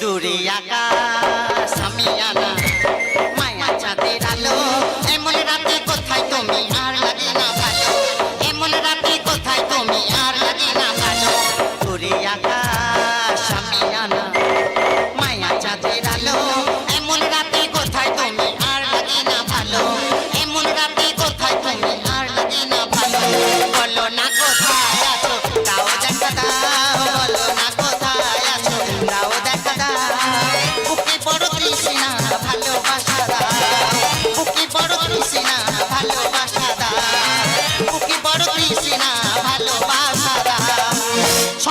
দূরে আকাশ আমি আনা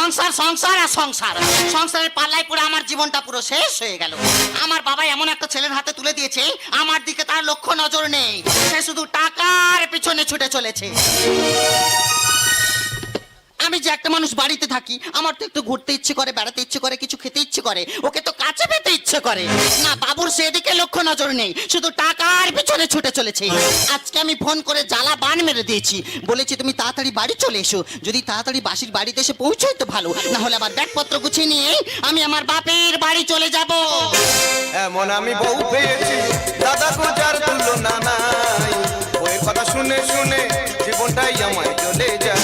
সংসার সংসার আর সংসার। সংসারের পাল্লায় পুরো আমার জীবনটা পুরো শেষ হয়ে গেল। আমার বাবা এমন একটা ছেলের হাতে তুলে দিয়েছে, আমার দিকে তার লক্ষ্য নজর নেই। সে শুধু টাকার পিছনে ছুটে চলেছে। যে একটা মানুষ বাড়িতে থাকি, আমার তো একটু ঘুরতে ইচ্ছে করে, বেড়াতে ইচ্ছে করে, কিছু খেতে ইচ্ছে করে, ওকে তো কাছে পেতে ইচ্ছে করে। না, বাবুর সেদিকে লক্ষ্য নজর নেই, শুধু টাকার পিছনে ছুটে চলেছে। আজকে আমি ফোন করে জ্বালা বান মেরে দিয়েছি, বলেছি তুমি তাড়াতাড়ি বাড়ি চলে এসো, যদি তাড়াতাড়ি বাসির বাড়িতে এসে পৌঁছোই তো ভালো, না হলে আবার ব্যাগপত্র গুছিয়ে নিয়ে আমি আমার বাপের বাড়ি চলে যাব। এমন আমি বউ পেয়েছি, দাদা গোজার তুলনা নাই। বইয়ের কথা শুনে শুনে জীবনটাই আমায় চলে যায়।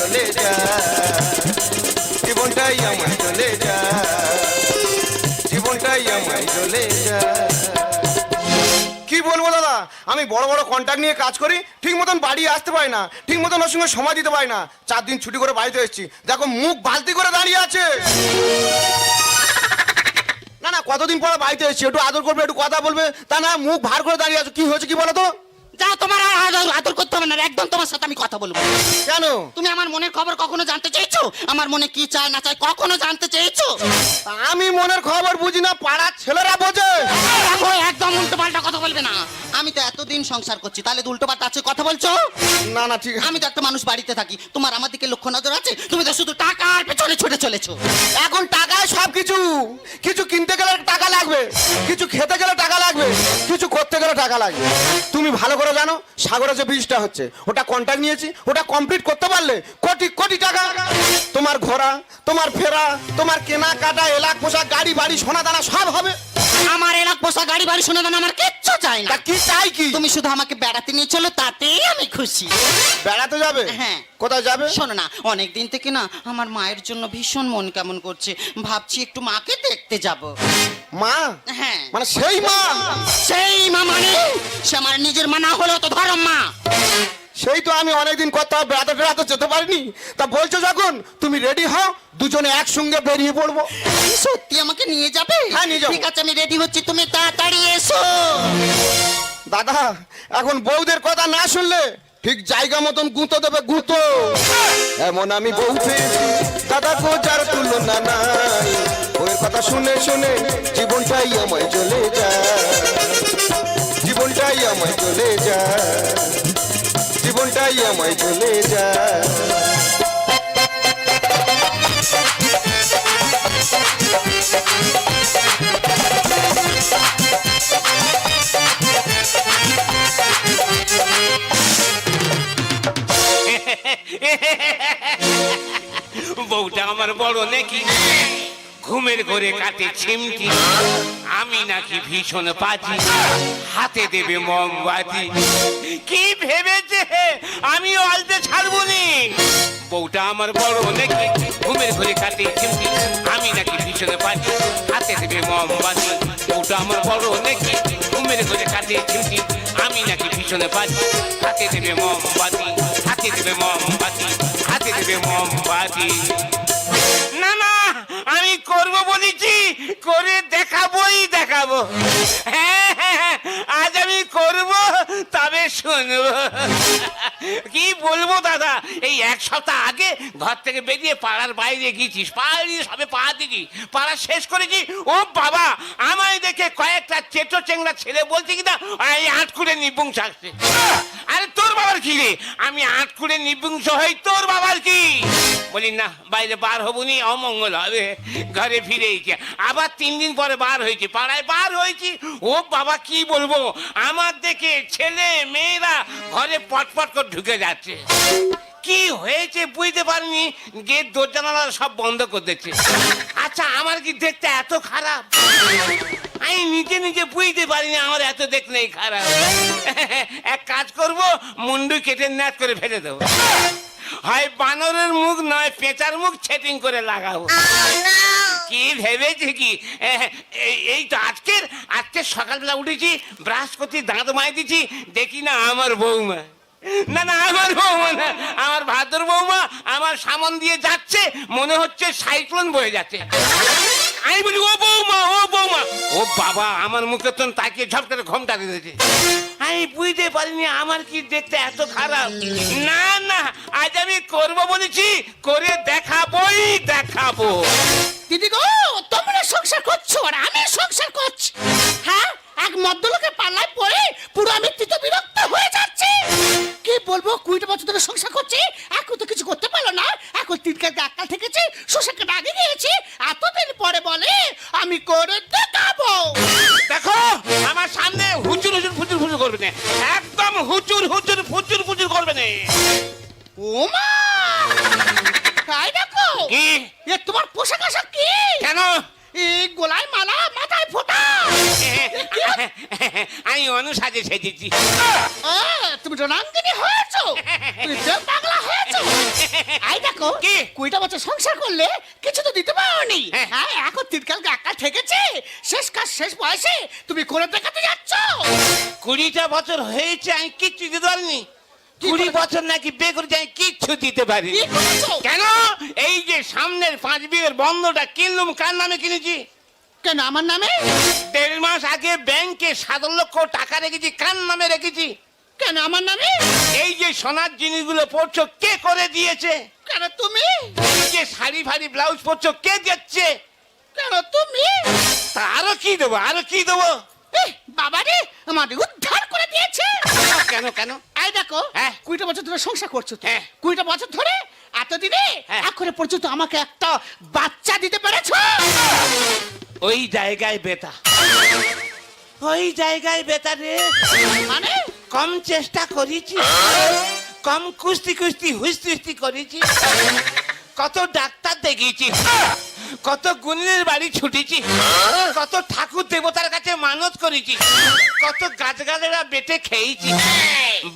চলে জীবনটাই চলে চলে কি বলব দাদা? আমি বড় বড় কন্ট্যাক্ট নিয়ে কাজ করি, ঠিক মতন বাড়ি আসতে পারি না, ঠিক মতন ওর সঙ্গে সময় দিতে পারি না। চার দিন ছুটি করে বাড়িতে এসেছি। দেখো, মুখ বালতি করে দাঁড়িয়ে আছে। না না, কতদিন পরে বাড়িতে এসেছি? একটু আদর করবে, একটু কথা বলবে। তা না, মুখ ভার করে দাঁড়িয়ে আছো। কি হয়েছে কি বলো তো? যা তোমার আর আদর- আদর করতে হবে না একদম তোমার সাথে আমি কথা বলব। কেন? তুমি আমার মনের খবর কখনো জানতে চেয়েছো? আমার মনে কি চায় না চায় কখনো জানতে চেয়েছো? আমি মনের খবর বুঝি না পাড়ার ছেলেরা বোঝে। একদম উল্টো পাল্টা কথা বলবে না। আমি তো এতদিন সংসার করছি তাহলে উল্টো পাল্টা আছে কথা বলছো? না না ঠিক আছে। আমি তো একটা মানুষ বাড়িতে থাকি। তোমার আমার দিকে লক্ষ্য নজর আছে? তুমি তো শুধু টাকা টাকার পেছনে ছুটে চলেছো। এখন টাকায় সব কিছু কিছু কিনতে গেলে টাকা লাগবে কিছু খেতে গেলে টাকা লাগবে কিছু করতে গেলে টাকা লাগবে। তুমি ভালো করে জানো? সাগরে যে বীজটা হচ্ছে। ওটা কন্ট্যাক্ট নিয়েছি ওটা কমপ্লিট করতে পারলে কোটি কোটি টাকা। তোমার ঘোরা তোমার ফেরা তোমার কেনাকাটা এলাক পোশাক গাড়ি বাড়ি সোনা দানা সব হবে। আমার এলাক পোষা গাড়ি বাড়ি শুনে দেন আমার কিচ্ছু চাই তা না কি চাই কি? তুমি শুধু আমাকে বেড়াতে নিয়ে চলো তাতেই আমি খুশি। বেড়াতে যাবে? হ্যাঁ। কোথায় যাবে? শোনো না অনেক দিন থেকে না আমার মায়ের জন্য ভীষণ মন কেমন করছে। ভাবছি একটু মাকে দেখতে যাব। মা? হ্যাঁ। মানে সেই মা? সেই মা মানে? সে আমার নিজের মা না হলেও তো ধরম মা। সেই তো আমি অনেকদিন কোথাও বেড়াতে বেড়াতে যেতে পারিনি। তা বলছো যখন তুমি রেডি হও দুজনে একসঙ্গে বেরিয়ে পড়ব। সত্যি আমাকে নিয়ে যাবে? হ্যাঁ, নিয়ে। ঠিক আছে আমি রেডি হচ্ছি তুমি তাড়াতাড়ি এসো। দাদা এখন বউদের কথা না শুনলে ঠিক জায়গা মতন গুঁতো দেবে গুঁতো। এমন আমি বউ পেয়েছি দাদা গোজার তুলনা নাই। বউয়ের কথা শুনে শুনে জীবনটাই আমায় চলে যায়। জীবনটাই আমায় চলে যায়। জীবনটাই আমায় চলে যায়। বউটা আমার বড় নাকি? ঘুমের ঘরে কাটে চিমটি আমি নাকি ভীষণ পাজি? হাতে দেবে মোমবাতি। কি ভেবেছে আমি অল্পে ছাড়বো নি বউটা আমার বড় নাকি, ঘুমের ঘরে কাটে চিমটি আমি নাকি ভীষণ পাজি, হাতে দেবে মোমবাতি। বউটা আমার বড় নাকি, ঘুমের ঘরে কাটে চিমটি আমি নাকি ভীষণ পাজি, হাতে দেবে মোমবাতি, হাতে দেবে মোমবাতি, হাতে দেবে মোমবাতি। না না আমি করব বলেছি করে দেখাবোই দেখাবো। হ্যাঁ হ্যাঁ, হ্যাঁ, আজ আমি করব তবে শুনব। কি বলব দাদা? এই এক সপ্তাহ আগে ঘর থেকে বেরিয়ে পাড়ার বাইরে গিয়েছিস পাড়ি সবে পা দিকি পাড়া শেষ করেছি। ও বাবা আমায় দেখে কয়েকটা চেটো চেংড়া ছেলে বলছে কিনা এই আটকুড়ে নিপুংস আসছে। আরে তোর বাবার কি রে? আমি আটকুড়ে নিপুংস হই তোর বাবার কি? বলি, না, বাইরে বার হবুনি, অমঙ্গল হবে। ঘরে ফিরে এসে আবার তিন দিন পরে বার হয়েছি, পাড়ায় বার হয়েছি। ও বাবা, কি বলব? আমার দেখে ছেলে, মেয়েরা ঘরে পটপট করে ঢুকে যাচ্ছে। কি হয়েছে বুঝতে পারিনি। গেট দরজা জানালা সব বন্ধ করে দিচ্ছে। আচ্ছা আমার কি দেখতে এত খারাপ? আমি নিজে নিজে বুঝতে পারিনি, আমার এত দেখতে নেই খারাপ। এক কাজ করব, মুন্ডু কেটে ন্যাচ করে ফেলে দেবো। হয় বানরের মুখ নয় পেঁচার মুখ ছেটিং করে লাগাবো। কি ভেবেছি কি? এই তো আজকের আজকে সকালবেলা উঠেছি ব্রাশ করছি দাঁত মাই দিছি দেখি না আমার বৌমা। না না আমার বৌমা না আমার ভাদর বৌমা আমার সামন দিয়ে যাচ্ছে মনে হচ্ছে সাইক্লোন বয়ে যাচ্ছে। আমি বলি, ও বৌমা ও বৌমা। ও বাবা, আমার মুখে তো তাকিয়ে ঝপ করে ঘোমটা দিয়েছে। আমি বুঝতে পারিনি, আমার কি দেখতে এত খারাপ? না না, আজ আমি করব বলেছি, করে দেখাবই, দেখাবো। দিদি গো, তোমরা সংসার করছ আর আমি সংসার করছি। হ্যাঁ? এক মদ্যলোকের পাল্লায় পড়ে পুরো আমি তিত বিরক্ত হয়ে যাচ্ছি। কি বলব কুড়িটা বছর ধরে সংসার করছি এখন তো কিছু করতে পারল না। এখন তিনকে ডাক্তার থেকেছি শোষাকে ডাকে গিয়েছি। এতদিন পরে বলে আমি করে দেখাবো। দেখো আমার সামনে হুচুর হুচুর ফুচুর ফুচুর করবে না। একদম হুচুর হুচুর ফুচুর ফুচুর করবে না। ওমা তাই দেখো কি? এ তোমার পোশাক আশাক কি? কেন? এই গোলায় মালা আমি অনুসাজে সেজেছি। ও, তুমি রণাঙ্গিনী হয়েছো? তুমি দেব পাগলা হয়েছো? আই দেখো কি? কুড়িটা বছর সংসার করলে কিছু তো দিতে পারোনি। হ্যাঁ। হ্যাঁ এখন তিনকাল গাক্কা ঠেকেছে শেষ কাজ শেষ বয়সে তুমি করে দেখাতে যাচ্ছ। কুড়িটা বছর হয়েছে আমি কিচ্ছু দিতে পারিনি। কুড়ি? বছর নাকি বে করেছি আমি কিচ্ছু দিতে পারি কি করেছ কেন? এই যে সামনের পাঁচ বিয়ের বন্ধটা কিনলুম কার নামে কিনেছি? কেন আমার নামে? দেড় মাস আগে ব্যাংকে সাত লক্ষ টাকা রেখেছি কার নামে রেখেছি? কেন আমার নামে? এই যে সোনার জিনিসগুলো পড়ছো কে করে দিয়েছে? কেন তুমি? এই যে শাড়ি ফাড়ি ব্লাউজ পরছো কে দিচ্ছে? কেন তুমি? তা আরও কি দেবো আরও কি দেবো? বাবা রে আমাদের উদ্ধার করে দিয়েছে। কেন কেন? এই দেখো হ্যাঁ। কুড়িটা বছর ধরে সংসার করছ তো। হ্যাঁ। কুড়িটা বছর ধরে এতদিনে হ্যাঁ। এখনও পর্যন্ত আমাকে একটা বাচ্চা দিতে পেরেছ? ওই জায়গায় বেতা। ওই জায়গায় বেতা রে। মানে? কম চেষ্টা করেছি। কম কুস্তি কুস্তি হুস্তি হুস্তি করেছি। কত ডাক্তার দেখিয়েছি। কত গুণের বাড়ি ছুটেছি। কত ঠাকুর দেবতার কাছে মানত করেছি। কত গাছগালেরা বেটে খেয়েছি।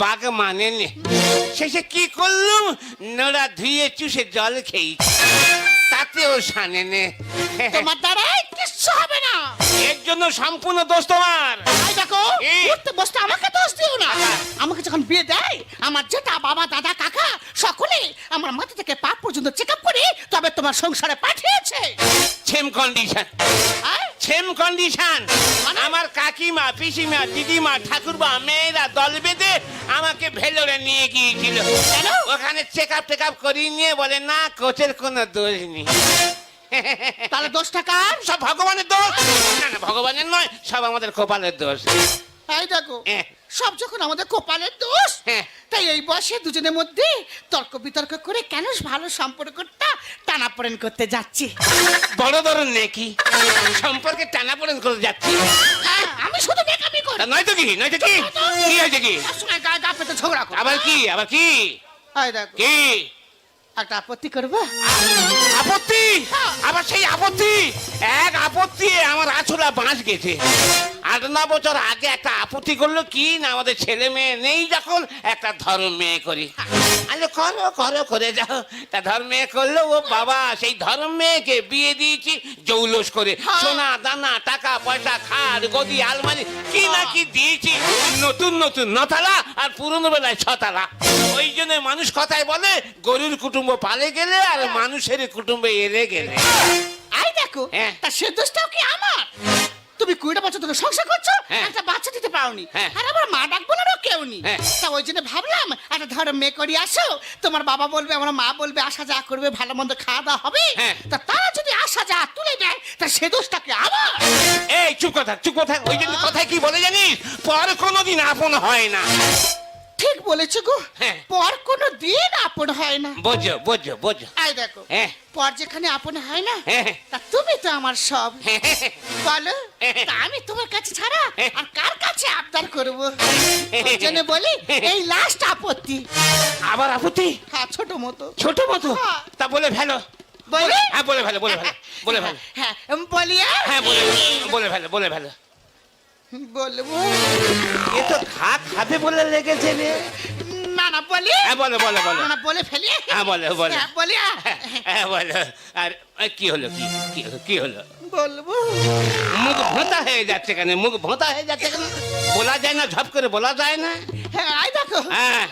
বাঘ মানে নে শেষে কি করলুম? নোড়া ধুয়ে চুষে জল খেয়েছি। তাতেও নে। তোমার দ্বারা কিচ্ছু হবে না। এর জন্য সম্পূর্ণ দোষ তোমার। এই দেখো এই। উঠতে বসতে আমাকে দোষ দিও না। আমাকে যখন বিয়ে দেয় আমার জেঠা বাবা দাদা কাকা সকলে আমার মাথা থেকে পা পর্যন্ত চেক আপ করে তবে তোমার সংসারে পাঠিয়েছে। Same condition? সেম কন্ডিশন মানে? আমার কাকিমা পিসিমা দিদিমা ঠাকুরবা মেয়েরা দল বেঁধে আমাকে ভেলোরে নিয়ে গিয়েছিল। কেন? ওখানে চেক আপ টেক আপ করিয়ে নিয়ে বলে না কোচের কোনো দোষ তাহলে দোষটা কার? সব ভগবানের দোষ। না না ভগবানের নয় সব আমাদের কপালের দোষ। এই দেখো হ্যাঁ। সব যখন আমাদের কপালের দোষ হ্যাঁ। তাই এই বয়সে দুজনের মধ্যে তর্ক বিতর্ক করে কেন ভালো সম্পর্কটা টানাপোড়েন করতে যাচ্ছি? বড় ধরুন নাকি। সম্পর্কে টানাপোড়েন করে যাচ্ছি। হ্যাঁ, আমি শুধু বেকামি করি। তা নয়তো কি নয়তো কি? কি হয়েছে কি? সবসময় গায়ে গা পেতে ঝগড়া করি। আবার কি আবার কি? এই দেখো। কি? একটা আপত্তি করব? আপত্তি? আবার সেই আপত্তি? এক আপত্তি আমার আছুরা বাঁশ গেছে। আট ন বছর আগে একটা আপত্তি করল কি না আমাদের ছেলে মেয়ে নেই যখন একটা ধর্ম মেয়ে করি। আরে করো করো করে যাও। তা ধর্ম মেয়ে করল ও বাবা সেই ধর্ম মেয়েকে বিয়ে দিয়েছি জৌলস করে। সোনা দানা টাকা পয়সা খাট গদি আলমারি কি না কি দিয়েছি। নতুন নতুন নতালা আর পুরনো বেলায় ছতালা। ওই জন্য মানুষ কথায় বলে গরুর কুটুম্ব পালে গেলে আর মানুষের কুটুম্বে এলে গেলে আই দেখো হ্যাঁ। তা সে দোষটাও কি আমার তুমি কুড়িটা বছর ধরে সংসার করছ হ্যাঁ। একটা বাচ্চা দিতে পারোনি হ্যাঁ। আর আমার মা ডাক বলারও কেউ হ্যাঁ। তা ওই জন্য ভাবলাম একটা ধরো মেয়ে করি আসো তোমার বাবা বলবে আমার মা বলবে আসা যা করবে ভালো মন্দ খাওয়া দাওয়া হবে হ্যাঁ। তা তারা যদি আসা যা তুলে দেয় তা সে দোষটা কি আমার এই চুপ কথা চুপ কথা ওই জন্য কথায় কি বলে জানিস পর কোনোদিন আপন হয় না ঠিক বলেছ গো। হ্যাঁ। পর কোনো দিন আপন হয় না। বোঝো বোঝো বোঝো। আই দেখো হ্যাঁ। পর যেখানে আপন হয় না হ্যাঁ। তা তুমি তো আমার সব। বলো। আমি তোমার কাছে ছাড়া আর কার কাছে আবদার করব? জন্য বলি এই লাস্ট আপত্তি। আবার আপত্তি? হ্যাঁ ছোট মতো। ছোট মতো। তা বলে ফেলো। বলে? হ্যাঁ বলে ফেলো বলে ফেলো বলে ফেলো। হ্যাঁ উম, বলি আর? হ্যাঁ বলে বলে ফেলো বলে ফেলো। বলব। এ তো খা খাবে বলে লেগেছে রে। না না বলি। হ্যাঁ বলো বলো বলো। না বলে ফেলি। হ্যাঁ বলো বলো। হ্যাঁ, বলি। হ্যাঁ বলো। আর কি হলো কি কি হলো? বলব। মুখ ভোঁতা হয়ে যাচ্ছে কেন? মুখ ভোঁতা হয়ে যাচ্ছে কেন? বলা যায় না ঝপ করে বলা যায় না? হ্যাঁ আই দেখো। হ্যাঁ।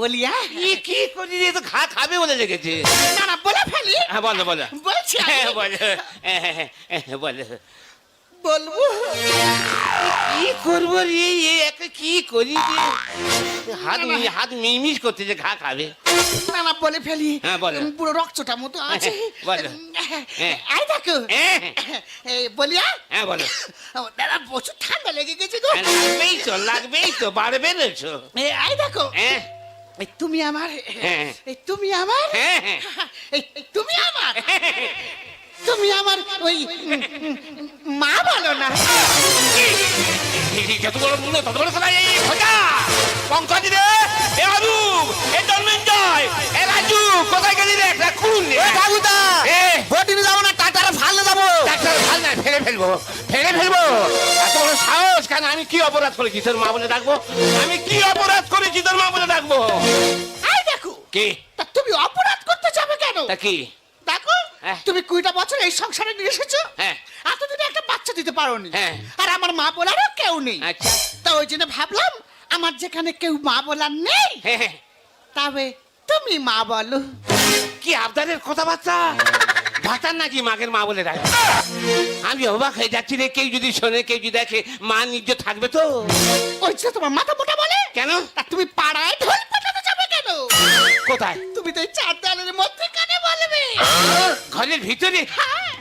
বলি আর? কি করি তো খা খাবে বলে লেগেছে। না না বলে ফেলি। হ্যাঁ বলো বলো। বলছি। হ্যাঁ বলো। হ্যাঁ, হ্যাঁ, হ্যাঁ, বলো। বলব। কি করব রে এ একে কি করি রে হাত মি- হাত মিমিস করতে যে ঘা খাবে না না বলে ফেলি হ্যাঁ, বলো। উম, পুরো রক্তটা মতো আছে বলো। হ্যাঁ। আই দেখো হ্যাঁ। এই বলি আর? হ্যাঁ বলো ও, দাদা প্রচুর ঠান্ডা লেগে গেছে গো হ্যাঁ, লাগবেই তো লাগবেই তো বাড়বে বেড়েছো এই, আই দেখো হ্যাঁ এই তুমি আমার হ্যাঁ। এই তুমি আমার হ্যাঁ, হ্যাঁ। এই এই তুমি আমার তুমি আমার ওই মা বলো না। যত বড় মুন্ড তত বড় কথা এই খোঁজা। পঙ্কজ রে এ আলু এ জন্মেঞ্জয় এ রাজু কোথায় গেলি রে? একটা খুন এ কাকুদা এ? বটিনে যাব না টাটারে ফাললে যাব। ডাক্তার ভালো না ফেলে ফেলব ফেলে ফেলব। এত বড় সাহস কেন আমি কি অপরাধ করেছি তোর মা বলে ডাকবো? আমি কি অপরাধ করেছি তোর মা বলে ডাকবো? আই দেখো। কি? তা তুমি অপরাধ করতে যাবে কেন? তা কি? দেখো হ্যাঁ। তুমি কুড়িটা বছর এই সংসারে নিয়ে এসেছ? হ্যাঁ। এতদিনে একটা বাচ্চা দিতে পারোনি। হ্যাঁ। আর আমার মা বলারও কেউ নেই। আচ্ছা। তা ওই জন্য ভাবলাম আমার যেখানে কেউ মা বলার নেই হ্যাঁ। তবে তুমি মা বলো। কি আবদারের কথাবার্তা ভাতার নাকি মাগের মা বলে ডাকে? আমি অবাক হয়ে যাচ্ছি রে কেউ যদি শোনে কেউ যদি দেখে মা নিজ থাকবে তো? ওই তোমার মাথা মোটা বলে? কেন? তা তুমি পাড়ায় ঢোল পাঠাতে যাবে কেন? কোথায়? তুমি এই চার দেওয়ালের মধ্যে কানে বলবে। ঘরের ভিতরে?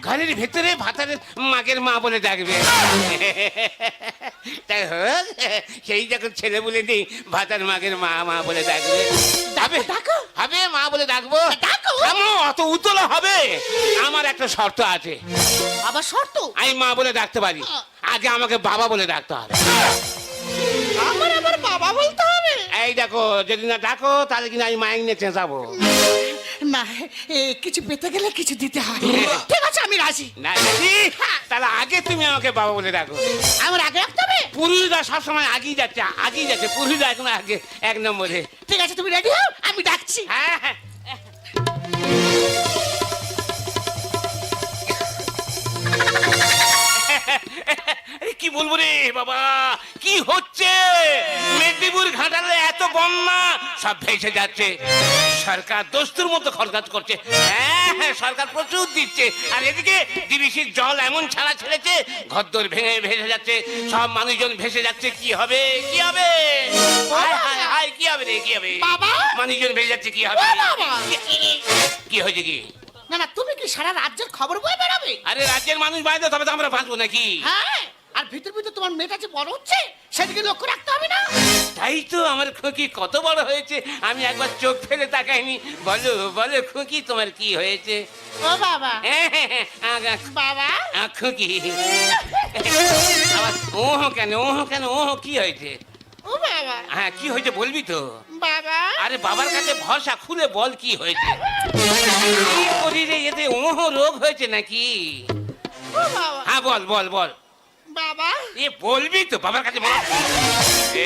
ঘরের ভিতরে ভাতারের মাগের মা বলে ডাকবে। তাই হোক সেই যখন ছেলে বলে নেই ভাতার মাগের মা মা বলে ডাকবে। হবে? ডাকো। হবে মা বলে ডাকবো? ডাকো। অত উতলা হবে? আমার একটা শর্ত আছে। আবার শর্ত? আমি মা বলে ডাকতে পারি। আগে আমাকে বাবা বলে ডাকতে হবে। বাবা বলতে হবে? এই দেখো যদি না ডাকো তাহলে কিন্তু আমি মাইক নিয়ে চেঁচাবো। না এ, কিছু পেতে গেলে কিছু দিতে হয়। ঠিক আছে আমি রাজি। না যদি তাহলে আগে তুমি আমাকে বাবা বলে ডাকো। আমার আগে রাখতে হবে? পুরুষরা সবসময় আগেই যাচ্ছে আগেই যাচ্ছে। পুরুষরা এখন আগে এক নম্বরে। ঠিক আছে তুমি রেডি হও? আমি ডাকছি। হ্যাঁ হ্যাঁ। কি বলব রে বাবা? কি হচ্ছে? মেদিনীপুর ঘাটালে এত বন্যা সব ভেসে যাচ্ছে। সরকার দোস্তুর মতো খরচ করছে। হ্যাঁ হ্যাঁ সরকার প্রচুর দিচ্ছে। আর এদিকে ডিবিসির জল এমন ছাড়া ছেড়েছে ঘরদোর ভেঙে ভেসে যাচ্ছে সব মানুষজন ভেসে যাচ্ছে। কি হবে? কি হবে? হায় হায় হায় কি হবে রে কি হবে? বাবা! মানুষজন ভেসে যাচ্ছে কি হবে? কি হয়েছে কি? না না তুমি কি সারা রাজ্যের খবর বয়ে বেড়াবে? আরে রাজ্যের মানুষ বাইরে তবে তো আমরা বাঁচবো নাকি? হ্যাঁ। আর ভিতর ভিতর তোমার মেয়েটা যে বড় হচ্ছে সেদিকে লক্ষ্য রাখতে হবে না? তাই তো আমার খুঁকি কত বড় হয়েছে আমি একবার চোখ ফেলে তাকাইনি। বলো বলো খুকি তোমার কি হয়েছে? ও বাবা। হ্যাঁ, হ্যাঁ, হ্যাঁ, আগা, বাবা। আ, খুকি। আবার ও কেন ও কেন ও কি হয়েছে? ও বাবা। হ্যাঁ কি হয়েছে বলবি তো? বাবা। আরে বাবার কাছে ভরসা খুলে বল কি হয়েছে? কি করি রে এতে ওহ রোগ হয়েছে নাকি? ও বাবা। হ্যাঁ বল বল বল। বাবা। এ বলবি তো বাবার কাছে বল।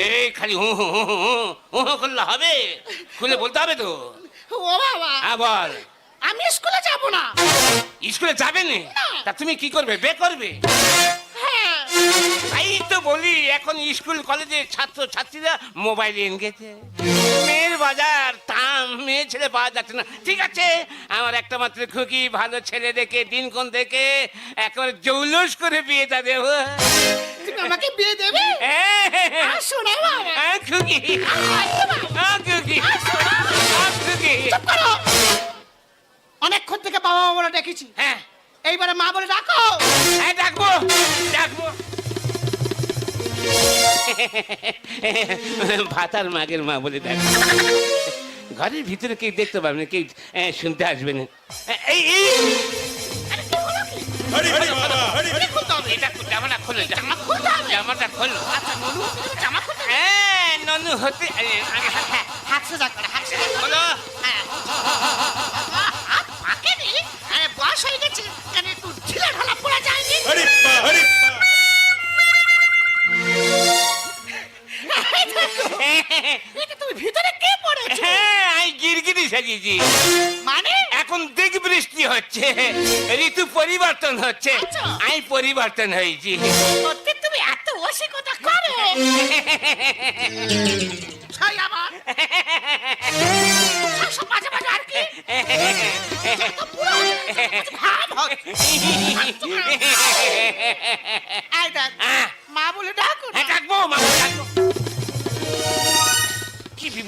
এই খালি হু হু হু হু হু হুঁ করলে হবে? খুলে বলতে হবে তো। ও বাবা। হ্যাঁ বল। আমি স্কুলে যাব না। স্কুলে যাবে না। তা তুমি কি করবে? বে করবে? তাই তো বলি এখন স্কুল কলেজে ছাত্র ছাত্রীরা মোবাইল এনে গেছে। মেয়ের বাজার দাম মেয়ে ছেলে পাওয়া যাচ্ছে না। ঠিক আছে আমার একটা মাত্র খুকি ভালো ছেলে দেখে দিন কোন দেখে একেবারে জৌলুস করে বিয়েটা দেব। তুমি আমাকে বিয়ে দেবে? না বাবা। হ্যাঁ খুকি। হ্যাঁ খুকি। হ্যাঁ খুকি। অনেকক্ষণ থেকে বাবা বাবা বলে ডেকেছি। হ্যাঁ। এইবারে মা বলে ডাকো। হ্যাঁ ডাকবো। ডাকবো। ভাতার মাগের মা বলে দেখ। ঘরের ভিতরে কেউ দেখতে পাবে না কেউ শুনতে আসবে না। এই এই! জামাটা খোলো জামা জামাটা খোলো। আচ্ছা ননু জামা খুলতে হবে। হ্যাঁ হতে হ্যাঁ, করে, হ্যাঁ। বয়স হয়ে গেছে কেন একটু ঢালা পড়া যায়নি? এটা তুমি ভিতরে কে পড়েছো? হ্যাঁ আমি গিরগিরি সাজিয়েছি মানে? এখন দিক বৃষ্টি হচ্ছে ঋতু পরিবর্তন হচ্ছে আচ্ছা। আমি পরিবর্তন হয়েছি। সত্যি তুমি এত অসিকতা করো। ছাই আমার। সব সব মাঝে মাঝে আর কি? তো পুরো ভাব হচ্ছে। এই দেখ,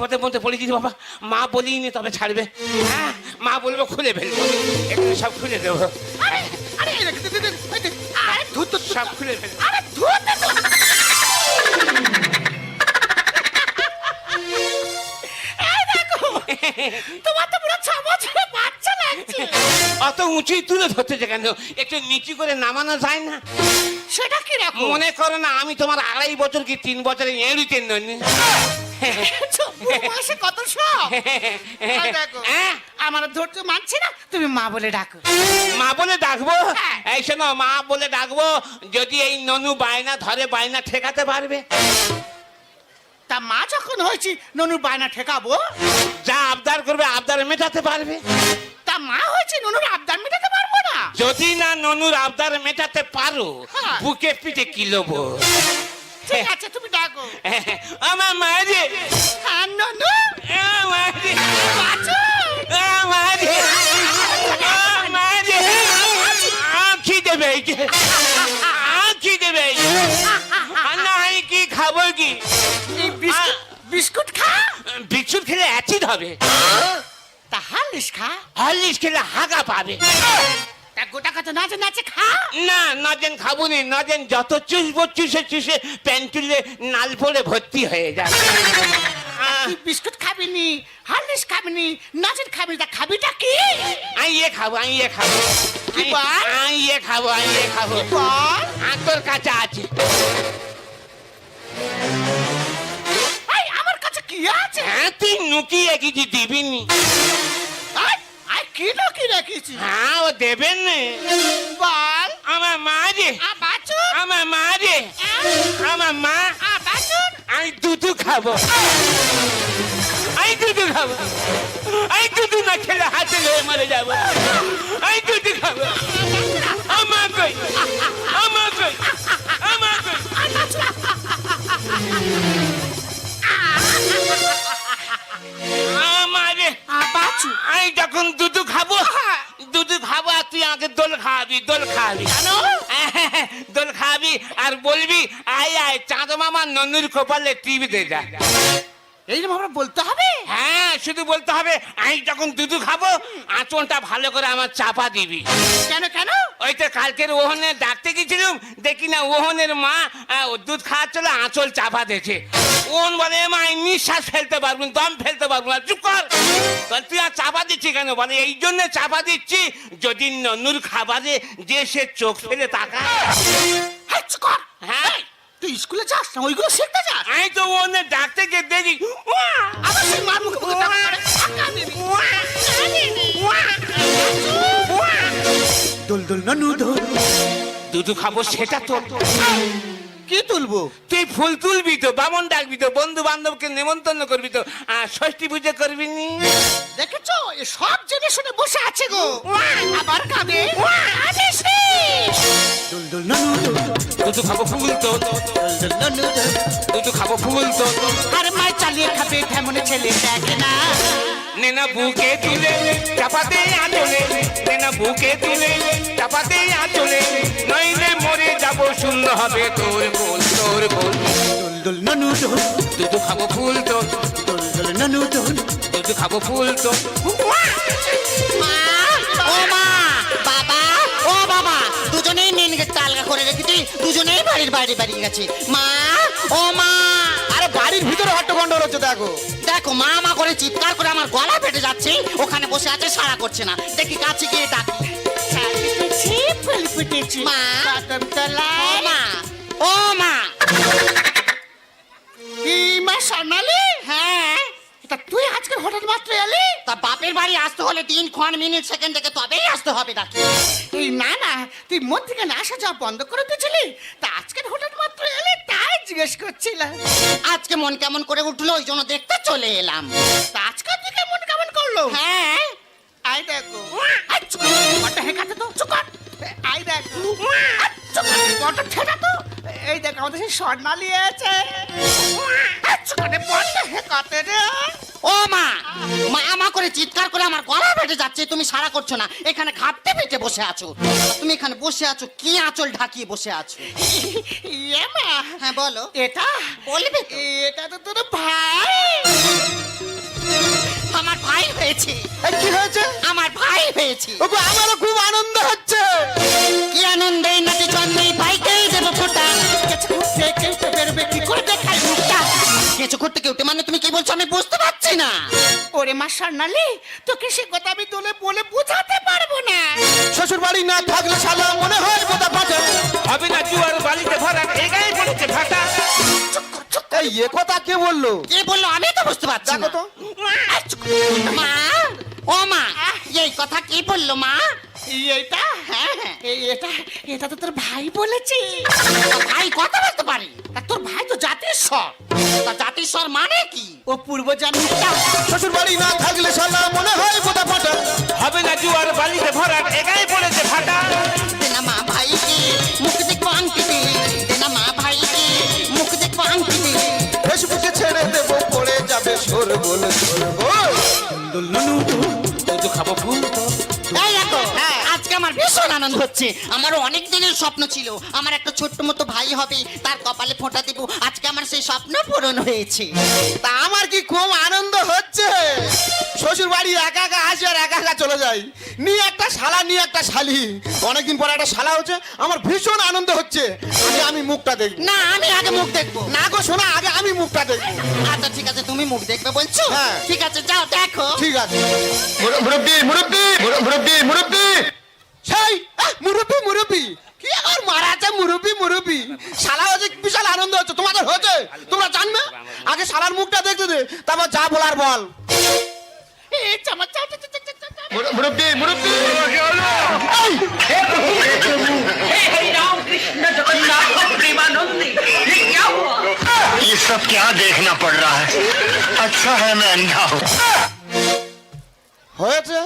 কি বিপদের মধ্যে পড়েছিস বাবা। মা বলিনি তবে ছাড়বে। হ্যাঁ মা বলব খুলে ফেলব। একটু সব খুলে দেবো। সব খুলে ফেলব। তোমার তো পুরো ছ বছরের বাচ্চা লাগছে। অত উঁচুই তুলে ধরতেছে কেন? একটু নিচু করে নামানো যায় না? সেটা কি রাখো মনে করো না আমি তোমার আড়াই বছর কি তিন বছরে এড়িতে নই কত সব। দেখো হ্যাঁ? আমার ধৈর্য মানছি না তুমি মা বলে ডাকো। মা বলে ডাকবো? হ্যাঁ। এই শোনো মা বলে ডাকবো যদি এই ননু বায়না ধরে বায়না ঠেকাতে পারবে। তা মা যখন হয়েছি ননুর বায়না ঠেকাবো? যা আবদার করবে আবদার মেটাতে পারবে। তা মা হয়েছে ননুর আবদার মেটাতে পারব না? যদি না ননুর আবদার মেটাতে পারো হ্যাঁ। বুকে পিঠে কিলোবো ঠিক আছে তুমি ডাকো। আমার মাঝে। হ্যাঁ ননু। মাঝে। বাঁচো মাঝে। মাঝে। খিদে পেয়েছে খিদে পেয়েছে না কি খাব কি? বিস্কুট বিস্কুট খা। বিচ্ছুর খেলে অ্যাসিড হবে। তা হালিস খা। হরলিক্স খেলে হাগা পাবে। তা গোটা কথা নাচে নাচে খা। না নজেন খাব নি নজেন যত চুষবো চুষে চুষে প্যান্টুলে নাল পড়ে ভর্তি হয়ে আহ, তুই বিস্কুট খাবি নি হালিস খাবি নি নাচের খাবি তা খাবিটা কি? আমি ইয়ে খাব আমি ইয়ে খাব। কি আমি- বল? আমি ইয়ে খাব আমি ইয়ে খাব বল? আতর কাঁচা আছে। আমার কাছে কি আছে? হ্যাঁ তুই নুকিয়ে কিছু দিবিনি। কি না কি রেখেছি হ্যাঁ ও দেবেন না বল আমার মা রে আমার মা রে আমার মা আমি দুধু খাব আমি দুধু খাব আমি দুধু না খেলে হাতে লয়ে মরে যাব আমি দুধু খাব আমার কই আমার কই আমার কই আমারে আ আমি যখন দুধু খাব দুধু খাব আর তুই আমাকে দোল খাওয়াবি দোল খাওয়াবি। জানো দোল খাবি আর বলবি আয় আয় চাঁদ মামা নন্দুর কপালে টিভি দে যা। এইরকম আমরা বলতে হবে? হ্যাঁ শুধু বলতে হবে আমি যখন দুধু খাব আঁচলটা ভালো করে আমার চাপা দিবি। কেন কেন? ওই তো কালকের ওহনে ডাকতে গেছিলাম দেখি না ওহনের মা আহ, ও দুধ খাওয়াচ্ছিল আঁচল চাপা দিয়েছে। ওহন বলে মা আমি নিঃশ্বাস ফেলতে পারব না দম ফেলতে পারব না চুপ কর। তাহলে তুই আর চাপা দিচ্ছি কেন? বলে এই জন্য চাপা দিচ্ছি যদি নন্নুর খাবারে যে সে চোখ ফেলে তাকায়। চুপ কর। হ্যাঁ। তুই স্কুলে যাস না? ওইগুলো শিখতে যাস? আমি তো ওহনে ডাকতে গিয়ে দেখি। আবার সেই মার মুখে মুখে টাকা মারে, টাকা দিবি। দুল দুল ননু দুল। দুধু খাব সেটা তো। কি তুলবো? তুই ফুল তুলবি তো বামন ডাকবি তো বন্ধু বান্ধবকে নেমন্তন্ন করবি তো আর ষষ্ঠী পুজো করবি নি। দেখেছ? এ সব জেনে শুনে বসে আছে গো। আবার খাবে আদেশ দুধু খাব ফুল তো। দুধু খাব ফুল তো। আর মায় চালিয়ে খাবে তেমন ছেলে দেখে না নেনা বুকে তুলে চাপাতে আঁচলে নেনা বুকে তুলে চাপাতে আঁচলে নইলে মরে যাব শূন্য হবে তোর গোল তোর গোল দুল ননু দুল দুধু খাব ফুল তো। দুল দুল ননু দুল দুধু খাব ফুল তো। মা! ও মা! গেটটা আলগা করে রেখেছি দুজনেই বাড়ির বাইরে বাড়িয়ে গেছে। মা ও মা। আরে বাড়ির ভিতরে হট্টগন্ডল হচ্ছে দেখো। দেখো মা মা করে চিৎকার করে আমার গলা ফেটে যাচ্ছে। ওখানে বসে আছে সাড়া করছে না। দেখি কাছে গিয়ে ডাকি। মা। ও মা। কি মা। স্বর্ণালী হ্যাঁ। তা তুই আজকে হঠাৎ মাত্র এলি? তা বাপের বাড়ি আসতে হলে তিন ক্ষণ মিনিট সেকেন্ড থেকে তবেই আসতে হবে নাকি? এই না না তুই মধ্যখানে আসা যাওয়া বন্ধ করে দিয়েছিলি? তা আজকে হঠাৎ মাত্র এলি তাই জিজ্ঞেস করছিলাম। আজকে মন কেমন করে উঠল ওই জন্য দেখতে চলে এলাম। তা আজকে তুই কেমন কেমন করল? হ্যাঁ। আই দেখো। আচ্ছা হেকাতে তো চুকাট আই দেখো। আচ্ছা ওটা ঠেকা তো। এই দেখ আমাদের সেই বড়টা হেকাতে রে। ও মা মা মা করে চিৎকার করে আমার গলা ফেটে যাচ্ছে তুমি সারা করছ না। এখানে ঘাপতে পেটে বসে আছো। তুমি এখানে বসে আছো কি আঁচল ঢাকিয়ে বসে আছো? ইয়ে মা হ্যাঁ বলো। এটা বলবে? এটা তো তোর ভাই। ভাই হয়েছে। এই কি হয়েছে? আমার ভাই হয়েছে। ওগো আমারও খুব আনন্দ হচ্ছে। কি আনন্দে নাকি জন্মে ভাইকেই দেবো ফোটা। কেছে ঘুরতে কেউ তো বেরোবে কি করে দেখাই মুখটা? কিছু করতে কেউ মানে তুমি কি বলছো? আমি বুঝতে পারছি না। ওরে মা স্বর্ণালী তোকে সে কথা আমি তোলে বলে বোঝাতে পারব না। শ্বশুর বাড়ি না থাকলে শালা মনে হয় বোধা পাঠে হবে না জুয়ার বাড়িতে ভরা এগাই পড়েছে ভাটা। এই এ কথা কে বলল? কে বলল আমি তো বুঝতে পারছি দেখো তো। মা। ও মা এই কথা কি বলল মা? এইটা? হ্যাঁ হ্যাঁ এটা এটা তো তোর ভাই বলেছে। ভাই কথা বলতে পারি? তা তোর ভাই তো জাতির সব তা জাতির স্বর মানে কি? ও পূর্ব জন্মটা শ্বশুর বাড়ি না থাকলে শালা মনে হয় বোধা পাঠে হবে না জুয়ার বাড়িতে ভরা এগাই পড়েছে ভাটা দেনা মা ভাইকে মুখ যাবে সর বলে ভীষণ আনন্দ হচ্ছে। আমারও অনেক দিনের স্বপ্ন ছিল। আমার একটা ছোট্ট মতো ভাই হবে তার কপালে ফোঁটা দেবো। আজকে আমার সেই স্বপ্ন পূরণ হয়েছে। তা আমার কি খুব আনন্দ হচ্ছে? শ্বশুর বাড়ি একা একা আসি আর একা একা চলে যাই। নিয়ে একটা শালা নিয়ে একটা শালি। অনেকদিন পরে একটা শালা হচ্ছে। আমার ভীষণ আনন্দ হচ্ছে। আগে আমি মুখটা দেখব। না আমি আগে মুখ দেখব। না গো শোনা আগে আমি মুখটা দেখব। আচ্ছা ঠিক আছে তুমি মুখ দেখবে বলছো? হ্যাঁ। ঠিক আছে যাও দেখো। ঠিক আছে। মুরব্বী মুরব্বী মুরব্বী মুরব্বী। সেই আহ, মুরব্বী মুরব্বী কি আর মারা আছে মুরব্বী মুরব্বী শালা হচ্ছে বিশাল আনন্দ হচ্ছে তোমাদের হচ্ছে তোমরা জানবে আগে শালার মুখটা দেখতে দে তারপর যা বলার বল এই চামচ চামচ চামচ চামচ চামচ মুরব্বী মুরব্বী ये सब क्या देखना पड़ रहा है अच्छा है मैं अंधा हूँ হয়েছে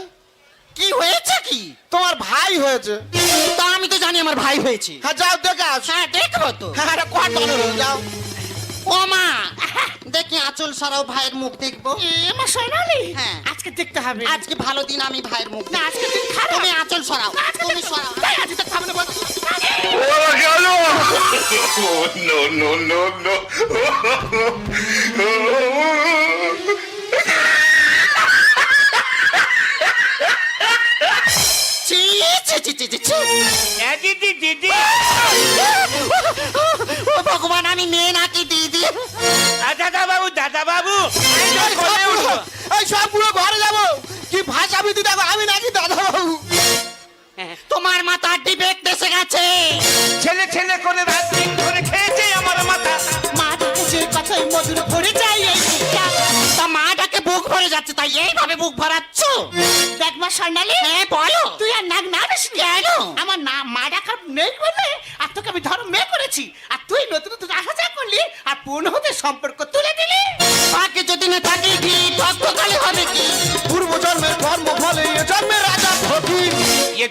কি হয়েছে কি তোমার ভাই হয়েছে তা আমি তো জানি আমার ভাই হয়েছে হ্যাঁ যাও দেখে আস হ্যাঁ দেখব তো হ্যাঁ আরে যাও ও মা দেখি আঁচল সারাও ভাইয়ের মুখ দেখব মা সোনালি হ্যাঁ আজকে দেখতে হবে আজকে ভালো দিন আমি ভাইয়ের মুখ না আজকে দিন খারাপ তুমি আঁচল সরাও তুমি সরাও আজকে তো খাব না ও গেল নো নো নো নো ছি ছি ছি ছি ছি, ছি। এ দিদি দিদি। ও ভগবান আমি মেয়ে নাকি দিদি? আ, দাদা বাবু দাদা বাবু এই যে এই সব পুরো- উঠো। এই সব পুরো ঘরে যাব। কি ভাষা বিধি দেখো আমি নাকি দাদা বাবু তোমার মাথা ডিবেট দেশে গেছে। ছেলে ছেলে করে রাত দিন ধরে খেয়েছে আমার মাথা। মা ডাকে যে কথাই মধুর ভরে যায় এই মুখটা। তা মাটাকে বুক ভরে যাচ্ছে তাই এইভাবে বুক ভরাচ্ছ? দেখ মা স্বর্ণালী হ্যাঁ বলো তুই আর নাক না বেশি কেন? আমার না মা ডাকার নেই বলে আর তোকে আমি ধর্ম মেয়ে করেছি। আর তুই নতুন নতুন আসা যা করলি, আর পূর্ণ হতে সম্পর্ক তুলে দিলি।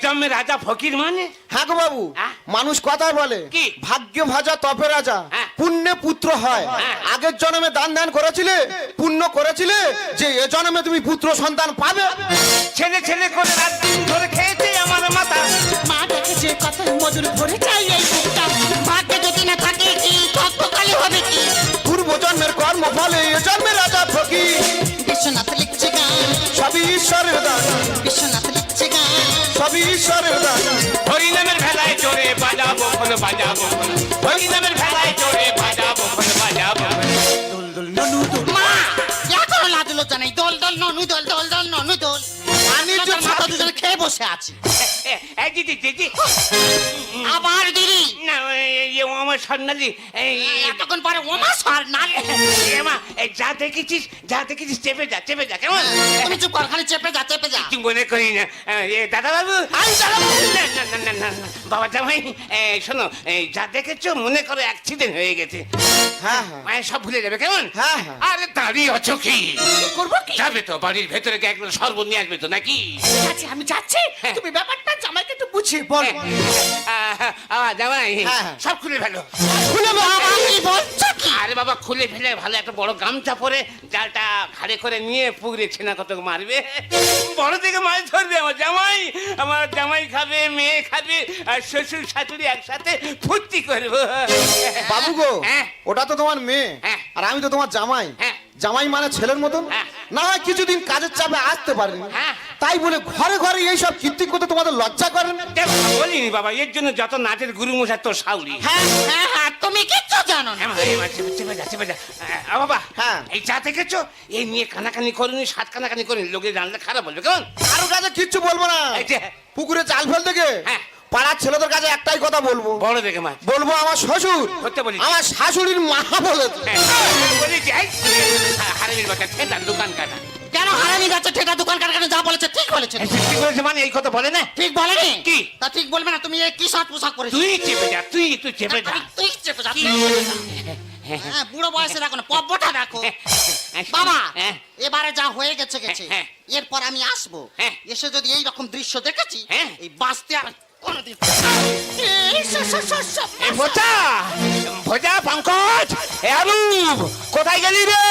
এ রাজা ফকির মানে? হ্যাঁ গো বাবু হ্যাঁ? মানুষ কথা বলে কি? ভাগ্য ভাজা তপে রাজা হ্যাঁ। পুণ্যে পুত্র হয়। হ্যাঁ। আগের জন্মে দান দান করেছিলে পুণ্য করেছিলে যে এ জন্মে তুমি পুত্র সন্তান পাবে। ছেলে ছেলে করে রাত দিন ধরে খেয়েছে আমার মাথা। মা ডাকে যে কথাই মধুর ভরে যায় এই মুখটা ভাগ্যে যদি না থাকে কি তত্ত্বকালে হবে কি? পূর্ব জন্মের কর্ম ফলে এ জন্মের রাজা ফকির। বিশ্বনাথ লিখছে গান। সবই ঈশ্বরের দান। বিশ্বনাথ সবই ঈশ্বরের দান হরিনামের ভেলায় চড়ে বাজাবো বাজাবো। হরিনামের ভেলায় চড়ে বসে আছি। দিদি দিদি আবার দিদি। না এই যে আমার এতক্ষণ পরে ওমা সর এমা যা দেখেছিস যা দেখেছিস চেপে যা চেপে যা কেমন? তুমি চুপ কর খালি চেপে যা চেপে যা। মনে করি না। এ দাদা বাবু। আই দাঁড়াবো না না না না না না। বাবা জামাই এই শোনো যা দেখেছ মনে করো অ্যাক্সিডেন্ট হয়ে গেছে। হ্যাঁ হ্যাঁ। মায়ের সব ভুলে যাবে কেমন? হ্যাঁ, হ্যাঁ। আরে দাঁড়িয়ে আছো কি? করব কি? যাবে তো বাড়ির ভেতরে গিয়ে একদম সর্ব নিয়ে আসবে তো নাকি? ঠিক আছে আমি যাচ্ছি। হ্যাঁ। তুমি ব্যাপারটা জামাইকে একটু বুঝিয়ে বল। আহ, জামাই হ্যাঁ, হ্যাঁ। সব খুলে ফেলো। খুলে বাবা কি বলছো কি? আরে বাবা খুলে ফেলে ভালো একটা বড় গামছা পরে জালটা ঘাড়ে করে নিয়ে পুকুরে ছেনা কত মারবে। বড় থেকে মাছ ধরবে আমার জামাই। আমার জামাই খাবে মেয়ে খাবে আর শ্বশুর শাশুড়ি একসাথে ফুর্তি করব। বাবু গো হ্যাঁ। ওটা তো তোমার মেয়ে হ্যাঁ। আর আমি তো তোমার জামাই। হ্যাঁ। জামাই মানে ছেলের মতন? হ্যাঁ। না হয় কিছুদিন কাজের চাপে আসতে পারেনি হ্যাঁ। তাই বলে ঘরে ঘরে এইসব কীর্তি করতে তোমাদের লজ্জা করে না? দেখো, বলিনি বাবা এর জন্য যত নাচের গুরু মশাই তোর সাউরি। হ্যাঁ হ্যাঁ হ্যাঁ তুমি কিচ্ছু জানো না। বাবা হ্যাঁ। এই চা দেখেছ এই নিয়ে কানাকানি করিনি সাত কানাকানি করিনি লোকে জানলে খারাপ বলবে কেমন? কারোর কাছে কিচ্ছু বলব না। এই যে, পুকুরে জাল ফেলতে গিয়ে হ্যাঁ। পাড়ার ছেলেদের কাছে একটাই কথা বলব। বড় দেখে মাছ বলব আমার শ্বশুর। ধরতে বলি। আমার শাশুড়ির মা বলে হ্যাঁ, বলি যাই হারামির বাচ্চা ঠেটা দোকান কাটা কেন হারানি যাচ্ছে ঠেটা দোকান কার যা বলেছে ঠিক বলেছে সৃষ্টি করেছে মানে এই কথা বলে না ঠিক বলেনি কি? তা ঠিক বলবে না তুমি এই কি শার্ট পোশাক পরেছো তুই চেপে যা তুই যা তুই চেপে যা তুই চেপে যা। হ্যাঁ বুড়ো বয়সে দেখো না পব্বটা দেখো বাবা হ্যাঁ। এবারে যা হয়ে গেছে গেছে হ্যাঁ। এরপর আমি আসব হ্যাঁ। এসে যদি এই রকম দৃশ্য দেখেছি হ্যাঁ। এই বাঁচতে আর ভোজা ভোজা পঙ্কজ কোথায় গেলি রে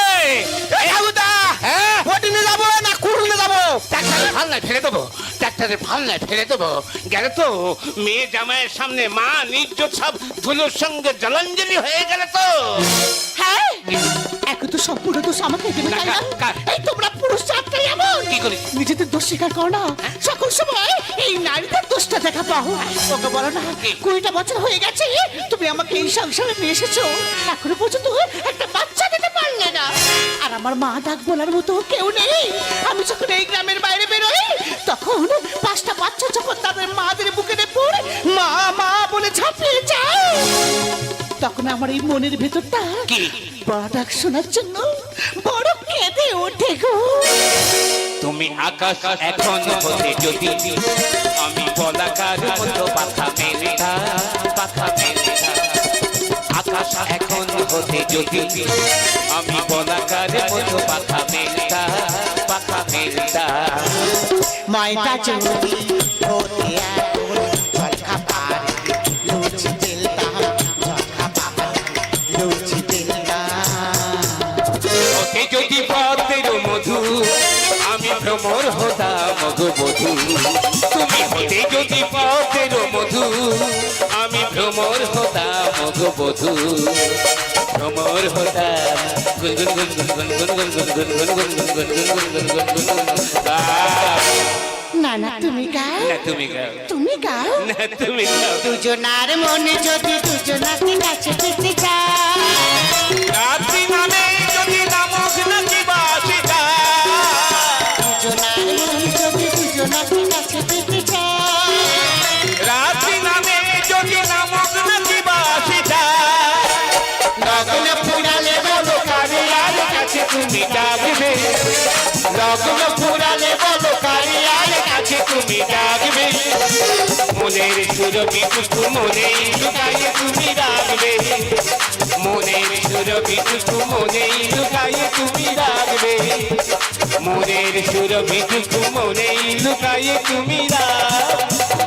হ্যাঁ? ফটিনে যাব? না কুড়ুনে যাব? ডাক্তারের ভালো নাই ফেলে দেবো। ডাক্তারের ভালো নাই ফেলে দেবো। গেলে তো মেয়ে জামাইয়ের সামনে মা নির্যোগ সব ধুলোর সঙ্গে জলাঞ্জলি হয়ে গেল তো। হ্যাঁ? এখন তো সম্পূর্ণ দোষ আমাকে দেবে তাই না? কার- কার? এই তোমরা পুরুষ জাতটাই এমন। কি করি? নিজেদের দোষ স্বীকার করো না। সকল সময় এই নারীদের দোষটা দেখা পাও। ওকে বলো না কুড়িটা বছর হয়ে গেছে তুমি আমাকে এই সংসারে নিয়ে এসেছ। এখনও পর্যন্ত একটা বাচ্চা দিতে পারলে না। আর আমার মা ডাক বলার মতো কেউ নেই। আমি যখন এই গ্রামের বাইরে বেরোই তখন পাঁচটা বাচ্চা যখন তাদের মাদের বুকে পড়ে মা মা বলে ঝাঁপিয়ে যায়। তখন আমার এই মনের ভেতরটা কি? বড় শোনার জন্য বড় কেঁদে ওঠে গো। তুমি আকাশ এখন হতে যদি আমি বলাকার মতো পাখা মেলেটা পাখা মেলেটা আকাশ এখন হতে যদি আমি বলাকার মতো পাখা মেলতা পাখা মেলতা মাইটা যদি হতে মধুবধু ভ্রমর হতাম গুনগুন গুনগুন গুনগুন গুনগুন গুনগুন গুনগুন গুনগুন গুনগুন গুনগুন গুনগুন না না তুমি গাও না তুমি গাও তুমি গাও না তুমি গাও দুজনার মনে যদি দুজনাকে কাছে পেতে চায় মনের সুরভি টুকু মনে লুকাইয়ে তুমি রাখবে। মনের সুরভি টুকু মনে লুকাইয়ে তুমি রাখবে। মনের সুরভি টুকু মনে লুকাইয়ে তুমি রাখবে